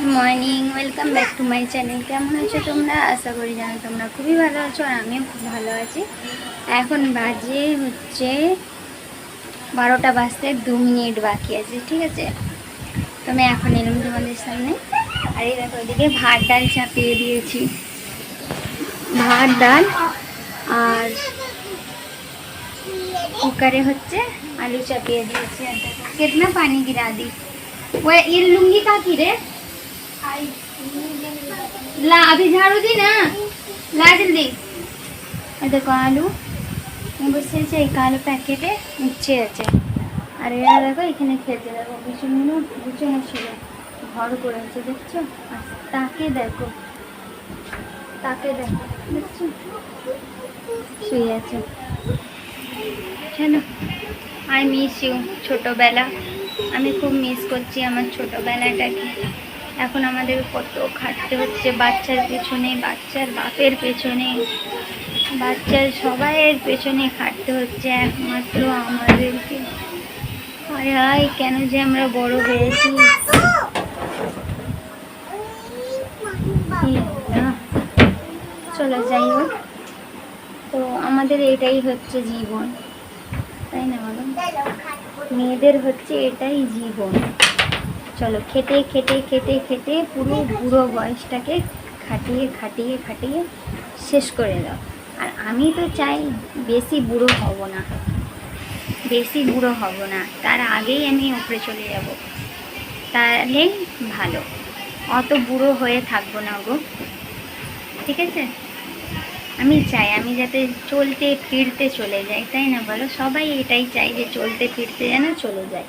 Good morning, welcome back to my channel. কেমন আছো তোমরা? আশা করি জানো তোমরা খুবই ভালো আছো আর আমিও খুব ভালো আছি। এখন বাজে হচ্ছে বারোটা বাজতে দু মিনিট বাকি আছে, ঠিক আছে? তুমি এখন এলাম তোমাদের সামনে। আর এই দেখো, ওইদিকে ভাত ডাল চাপিয়ে দিয়েছি। ভাত ডাল আর কুকারে হচ্ছে আলু চাপিয়ে দিয়েছি। আর দেখো কেতনা পানি গিরা দি। ওই লুঙ্গি কাকি রে? ला अभी झाड़ू दी ना ला जल्दी আর দেখো আলু বসেছে এই কালো প্যাকেটে উচ্ছে আছে আর এরা দেখো এখানে খেতে দেখো বিছুনগুলো গুছানো ছিল ঘর করেছে দেখছো আর তাকে দেখো তাকে দেখো দেখছো শুয়ে আছে চলো আই মিস ইউ ছোটোবেলা আমি খুব মিস করছি আমার ছোটোবেলাটাকে এখন আমাদের কত খাটতে হচ্ছে বাচ্চার পেছনে, বাচ্চার বাপের পেছনে, বাচ্চার সবাইয়ের পেছনে খাটতে হচ্ছে একমাত্র আমাদেরকে। আরে আয়, কেন যে আমরা বড় হয়েছি। চলো যাই হোক। তো আমাদের এটাই হচ্ছে জীবন, তাই না বলো? মেয়েদের হচ্ছে এটাই জীবন। চলো খেটে খেটে খেটে খেটে পুরো বুড়ো বয়সটাকে খাটিয়ে খাটিয়ে খাটিয়ে শেষ করে দাও। আর আমি তো চাই বেশি বুড়ো হব না। বেশি বুড়ো হব না। তার আগেই আমি উপরে চলে যাব। তাহলে ভালো। অত বুড়ো হয়ে থাকব না গো। ঠিক আছে? আমি চাই আমি যাতে চলতে ফিরতে চলে যাই, তাই না বলো? সবাই এটাই চাই যে চলতে ফিরতে যেন চলে যায়।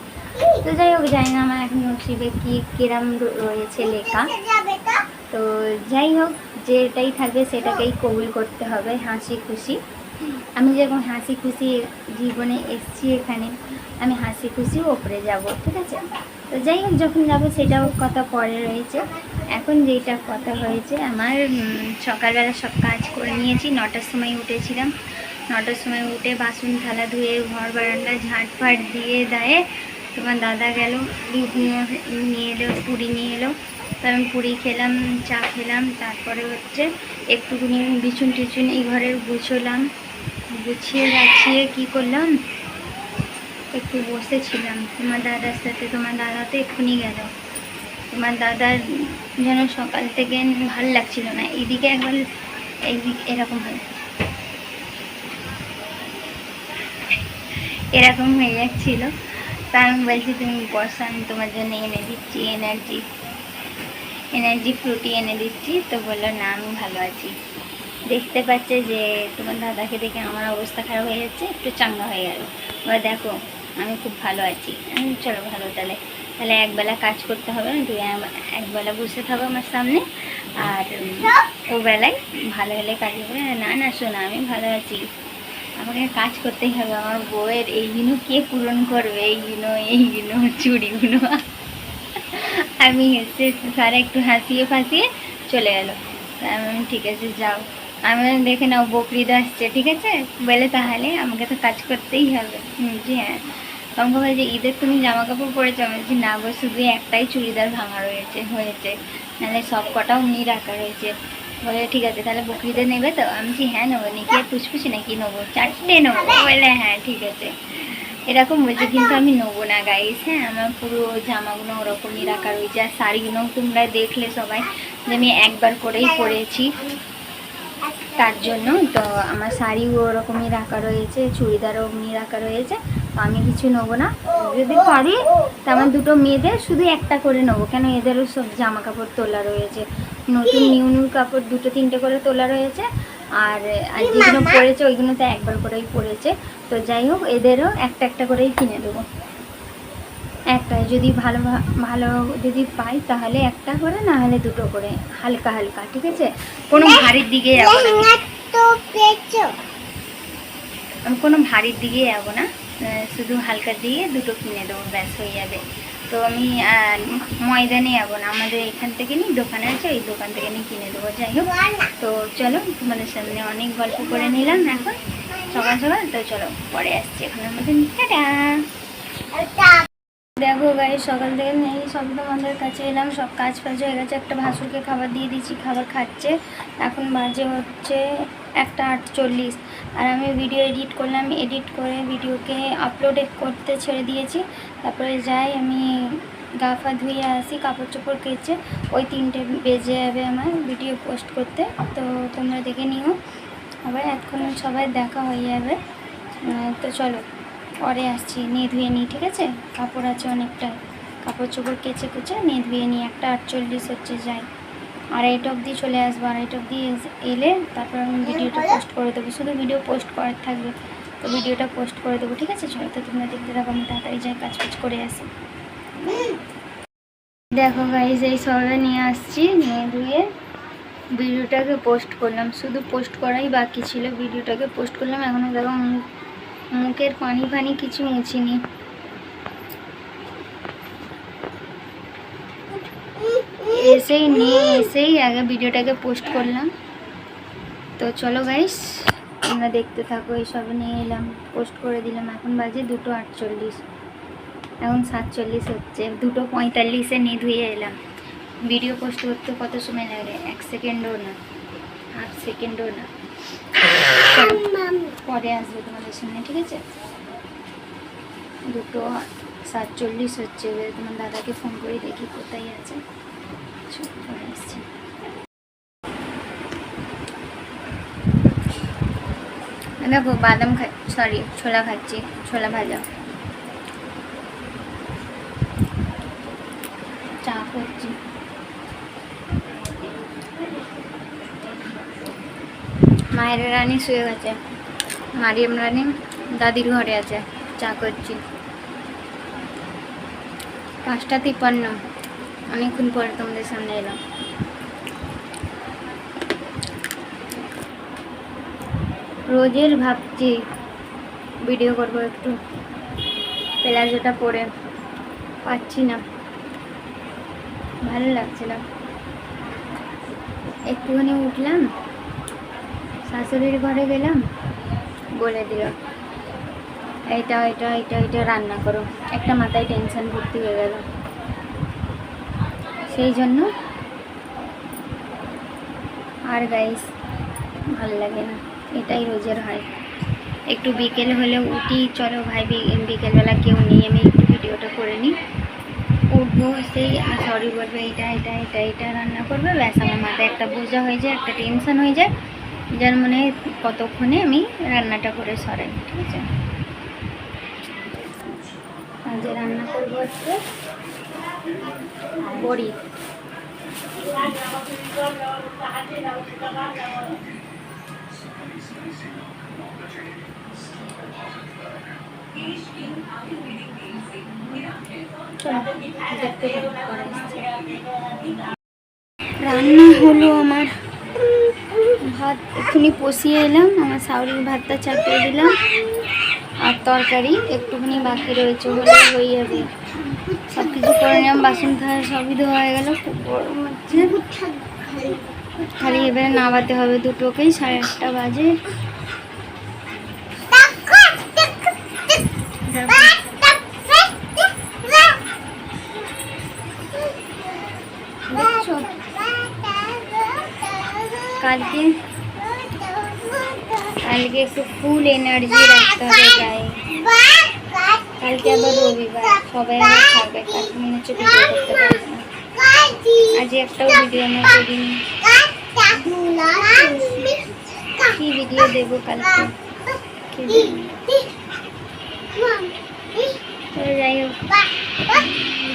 তো যাই হোক, জানি না আমার এখন নসিবে কি, কিরাম রয়েছে লেখা। তো যাই হোক, যেটাই থাকবে সেটাকেই কবুল করতে হবে, হাসি খুশি। আমি যেরকম হাসি খুশি জীবনে এসছি এখানে, আমি হাসি খুশি ওপরে যাব, ঠিক আছে? তো যাই হোক, যখন যাব সেটাও কথা পরে রয়েছে। এখন যেটা কথা হয়েছে, আমার সকালবেলা সব কাজ করে নিয়েছি, নটার সময় উঠেছিলাম। নটার সময় উঠে বাসন থালা ধুয়ে, ঘর বারান্দা ঝাঁট ফাট দিয়ে, দেয় তোমার দাদা গেল, দুধ নিয়ে নিয়ে এলো, পুরি নিয়ে এলো। তো আমি পুরি খেলাম, চা খেলাম, তারপরে হচ্ছে একটুখানি বিছুন টিছুন এই ঘরের গুছোলাম। গুছিয়ে গাছিয়ে কী করলাম? একটু বসেছিলাম। তোমার দাদার সাথে, তোমার দাদা তো এক্ষুনি গেল। তোমার দাদার যেন সকাল থেকে ভালো লাগছিল না। এইদিকে একবার, এইদিকে এরকম হয়। এরকম হয়ে যাচ্ছিল। তা আমি বলছি তুমি বসো আমি তোমার জন্য এনে দিচ্ছি এনার্জি এনার্জি ফ্রুটি এনে দিচ্ছি। তো বলল না আমি ভালো আছি। দেখতে পাচ্ছে যে তোমার দাদাকে দেখে আমার অবস্থা খারাপ হয়ে যাচ্ছে একটু চাঙ্গা হয়ে গেল। এবার দেখো আমি খুব ভালো আছি। আমি চলো ভালো তাহলে তাহলে একবেলা কাজ করতে হবে না তুই একবেলা বসে থাকো আমার সামনে। আর উম, ও বেলায় ভালো হলে কাজ করে না না শোনা আমি ভালো আছি। আমাকে কাজ করতেই হবে। আমার বউয়ের এইগুলো কে পূরণ করবে? এইগুলো এইগুলো চুড়িগুলো আমি হেসে স্যার একটু হাসিয়ে ফাঁসিয়ে চলে গেল। আমি ঠিক আছে, যাও। আমি দেখে নাও, বকরিদ আসছে, ঠিক আছে? বলে, তাহলে আমাকে তো কাজ করতেই হবে। বলছি হ্যাঁ। আমাকে যে, ঈদের তুমি জামা কাপড় পরেছো? আমি বলছি, না গো, শুধু একটাই চুড়িদার ভাঙা রয়েছে, হয়েছে। নাহলে সব কটাও নিয়ে রাখা রয়েছে। বলে, ঠিক আছে, তাহলে বকরিদের নেবে তো? আমি কি হ্যাঁ নেব নাকি আর পুষপুছি নাকি নেব? চারটে নেব? বলে হ্যাঁ ঠিক আছে। এরকম বলছে, কিন্তু আমি নেব না গাইস হ্যাঁ আমার পুরো জামাগুলো ওরকমই রাখা রয়েছে, আর শাড়িগুলো তোমরা দেখলে সবাই যে আমি একবার করেই পরেছি। তার জন্য। তো আমার শাড়িও ওরকমই রাখা রয়েছে চুড়িদারও অমনি রাখা রয়েছে। তো আমি কিছু নেব না। যদি পারি তো আমার দুটো মেয়েদের শুধু একটা করে নেব। কেন এদেরও সব জামা কাপড় তোলা রয়েছে। নতুন নিউ নিউ কাপড় দুটো তিনটে করে তোলা রয়েছে। আর আর যেগুলো পরেছে ওইগুলো তো একবার করেই পরেছে। তো যাই হোক এদেরও একটা একটা করেই কিনে দেবো। একটা যদি ভালো ভালো যদি পাই তাহলে একটা করে না হলে দুটো করে হালকা হালকা ঠিক আছে? কোনো ভারীর দিকে যাব না। আমি। কোনো ভারীর দিকে যাব না শুধু হালকা দিয়ে দুটো কিনে দেবো ব্যাস হয়ে যাবে। তো আমি ময়দানে যাব না আমাদের এখান থেকে নিই দোকানে আছে ওই দোকান থেকে নিয়ে কিনে দেবো যাই হোক। তো চলো তোমাদের সামনে অনেক গল্প করে নিলাম এখন সকাল সকাল তো চলো পরে আসছি এখন আমাদের টাটা। দেখো গাই সকাল থেকে নেই সব তোমাদের কাছে এলাম। সব কাজ ফাজ হয়ে গেছে, একটা ভাসুরকে খাবার দিয়ে দিয়েছি, খাবার খাচ্ছে। এখন বাজে হচ্ছে একটা আটচল্লিশ। আর আমি ভিডিও এডিট করলাম এডিট করে ভিডিওকে আপলোড করতে ছেড়ে দিয়েছি। তারপরে যাই, আমি গা ফা ধুয়ে আসি, কাপড় চোপড় কেচে, ওই তিনটে বেজে যাবে আমার ভিডিও পোস্ট করতে। তো তোমরা দেখে নিও। আবার এখন সবাই দেখা হয়ে যাবে। তো চলো। পরে আসছি নিয়ে ধুয়ে নিই ঠিক আছে? কাপড় আছে অনেকটা। কাপড় চোপড় কেচে কুচে নিয়ে ধুয়ে নিই একটা আটচল্লিশ হচ্ছে যাই। আড়াইটা অবধি চলে আসব আড়াইটা অবধি এলে তারপর আমি ভিডিওটা পোস্ট করে দেবো। শুধু ভিডিও পোস্ট করার থাকবে তো ভিডিওটা পোস্ট করে দেবো ঠিক আছে? চলো তো তোমরা দেখতে থাকো আমি তাড়াতাড়ি যাই কাজ কাজ করে আসি। দেখো গাইজ এই সবে নিয়ে আসছি নিয়ে ধুয়ে ভিডিওটাকে পোস্ট করলাম। শুধু পোস্ট করাই বাকি ছিল ভিডিওটাকে পোস্ট করলাম। এখনও দেখো মুখের পানি ফানি কিছু মুছিনি। এসেই নিয়ে এসেই আগে ভিডিওটাকে পোস্ট করলাম। তো চলো গাইস তোমরা দেখতে থাকো এইসব নিয়ে এলাম পোস্ট করে দিলাম। এখন বাজে দুটো আটচল্লিশ। এখন সাতচল্লিশ হচ্ছে, দুটো পঁয়তাল্লিশে নিয়ে ধুয়ে এলাম। ভিডিও পোস্ট করতে কত সময় লাগে? এক সেকেন্ডও না। হাফ সেকেন্ডও না। পরে আসবে তোমাদের সামনে, ঠিক আছে? দুটো সাতচল্লিশ হচ্ছে, এবার তোমার দাদাকে ফোন করে দেখি কোথায় আছে। দেখো, বাদাম খা সরি ছোলা খাচ্ছি, ছোলা ভাজা চা করছি মায়ের রানী শুয়ে গেছে। মারিয়াম রানী দাদির ঘরে আছে, চা করছি। পাঁচটা তিপ্পান্ন। অনেকক্ষণ পরে তোমাদের সামনে এলাম। রোজের ভাবছি, ভিডিও করব একটু। প্লাজোটা পরে। পাচ্ছি না। ভালো লাগছে না। একটুখানি উঠলাম। শাশুড়ির ঘরে গেলাম, বলে দিল, এইটা এটা এটা এটা রান্না করো। একটা মাথায় টেনশন ভর্তি হয়ে গেল। সেই জন্য আর গাইস ভালো লাগে না, এটাই রোজের হয়। একটু বিকেল হলে উঠি, চলো ভাই বিকেলবেলা কেউ নেই, আমি একটু ভিডিওটা করে নিই। উঠবো সেই সরি বলবে এটা এটা এটা এটা রান্না করবে। ব্যাস, আমার মাথায় একটা বোঝা হয়ে যায়, একটা টেনশন হয়ে যায়। যার মনে কতক্ষণে আমি রান্নাটা করে সরাই ঠিক আছে আজ রান্না করব। রান্না হলো ভাত এক্ষুনি কষিয়ে এলাম আমার সাউরির ভাতটা চাপিয়ে দিলাম আর তরকারি একটুখানি বাকি রয়েছে হলে হয়ে যাবে। সব কিছু করে নিলাম বাসন থালা সবই ধোয়া হয়ে গেল খুব গরম হচ্ছে। খালি এবারে নামাতে হবে দুটোকেই সাড়ে আটটা বাজে। কালকে কালকে একটু ফুল এনার্জি রাখতে হবে গায়ে কালকে আবার রবিবার সবাই আবার খাবে কালকে মনে হচ্ছে ভিডিও করতে পারব না আজ একটাও ভিডিও আমি করিনি কি ভিডিও দেবো কালকে কি দেবো? তো যাই হোক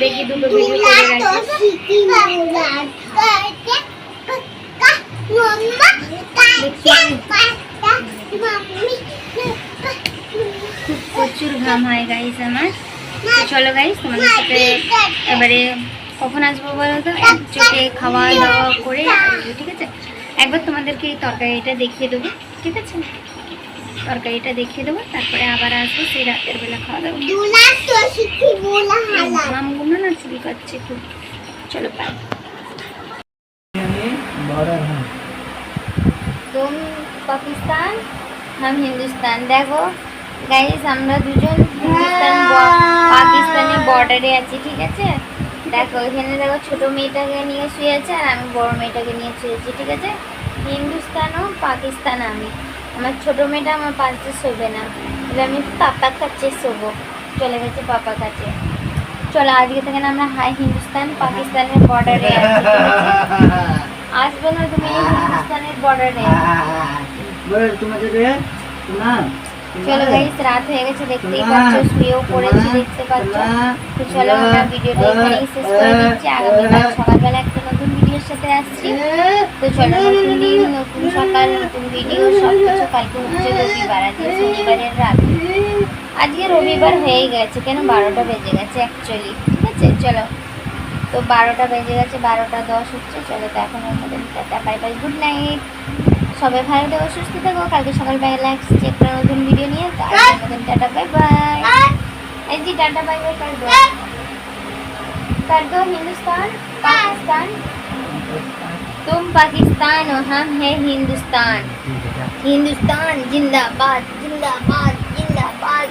দেখি দুটো ভিডিও করে রাখি খুব প্রচুর ঘাম হয় গাইস আমার। চলো গাইস তোমাদের সাথে এবারে কখন আসব বলো তো? এক চোখে খাওয়া দাওয়া করে আসব ঠিক আছে? একবার তোমাদেরকে এই তরকারিটা দেখিয়ে দেবো ঠিক আছে? তরকারিটা দেখিয়ে দেবো তারপরে আবার আসব সেই রাতের বেলা খাওয়া দাওয়া। মামগুলো না চুরি করছে খুব। চলো বাই तुम হিন্দুস্তান হাম হিন্দুস্তান দেখো গাইস আমরা দুজন হিন্দুস্তান পাকিস্তানের বর্ডারে আছি ঠিক আছে? দেখো এখানে দেখো ছোট মেয়েটাকে নিয়ে শুয়ে আছে আর আমি বড় মেয়েটাকে নিয়ে শুয়েছি ঠিক আছে? হিন্দুস্তান ও পাকিস্তান আমি। আমার ছোট মেয়েটা আমার পাশে শোবে না। তাহলে আমি পাপার কাছে শোবো। চলে গেছে পাপা কাছে। চলো আজকে থেকে না আমরা হাই হিন্দুস্তান পাকিস্তানের বর্ডারে আসবে না তুমি হিন্দুস্তানের বর্ডারে বলে তোমাকে রে না চলো গাইস রাত হয়ে গেছে দেখতেই পাচ্ছ শুয়েও পড়েছি দেখতে পাচ্ছ। তো চলো আমরা ভিডিওটা এখানেই শেষ করে দিচ্ছি। আগামীকাল সকালবেলা একটা নতুন ভিডিওর সাথে আসছি। তো চলো নতুন দিন নতুন সকাল নতুন ভিডিও সব কিছু কালকে হচ্ছে রবিবার আজকে শনিবারের রাত। আজকে রবিবার হয়ে গেছে কেন? বারোটা বেজে গেছে অ্যাকচুয়ালি ঠিক আছে? চলো। তো বারোটা বেজে গেছে বারোটা দশ হচ্ছে চলো তো এখন মধ্যে tata bye bye good night সবাই ভালো থেকো সুস্থ থেকো কালকে সকালবেলা আসছি একটা নতুন ভিডিও নিয়ে তো আজকের মতন টাটা বাই বাই এই জি টাটা বাই বাই कर दो कर दो हिंदुस्तान पाकिस्तान तुम पाकिस्तान हो हम है हिंदुस्तान हिंदुस्तान जिंदाबाद जिंदाबाद जिंदाबाद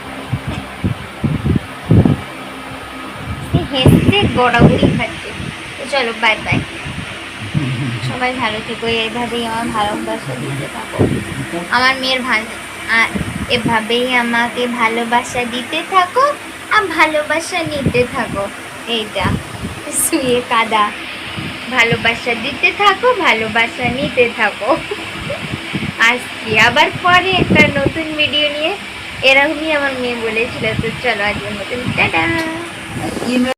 হেসে গড়াগড়ি খাচ্ছে তো চলো বাই বাই সবাই ভালো থেকো, এইভাবেই আমার ভালোবাসা দিতে থাকো। আমার মেয়ের ভালো এভাবেই আমাকে ভালোবাসা দিতে থাকো আর ভালোবাসা নিতে থাকো। এইটা শুয়ে কাদা। ভালোবাসা দিতে থাকো, ভালোবাসা নিতে থাকো। আসছি আবার পরে একটা নতুন ভিডিও নিয়ে? এরকমই আমার মেয়ে বলেছিল, তো চলো আজকের মতন, টাটা।